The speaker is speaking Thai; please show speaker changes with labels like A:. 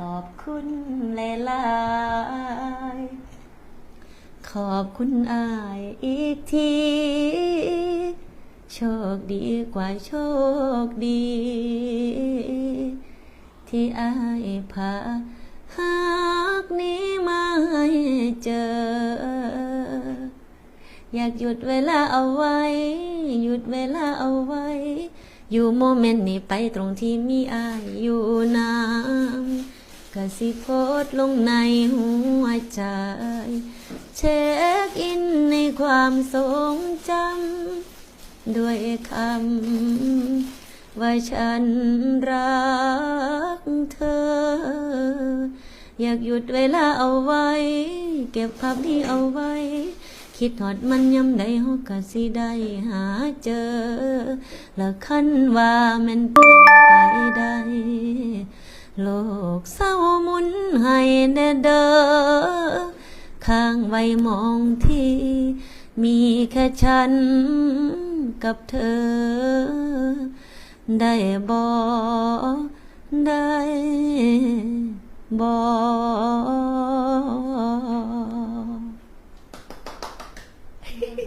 A: ขอบคุณหลายๆขอบคุณอายอีกที โชคดีกว่าโชคดี ที่อายพาหากนี้มาให้เจอ อยากหยุดเวลาเอาไว้ หยุดเวลาเอาไว้ อยู่โมเมนต์นี้ไปตรงที่มีอายอยู่นาน กะสิโพสต์ลงในหัวใจ เช็คอินในความทรงจำ ด้วยคำ ว่าฉันรักเธอ อยากหยุดเวลาเอาไว้ เก็บภาพนี้เอาไว้ คิดหอดมันยำใดเฮาก็สิได้หาเจอ และคันว่ามันเป็นไปได้ โลกเศร้ามุนให้แน่เด้อข้างไว้มองที่ มีแค่ฉันกับเธอ ได้บอได้บอก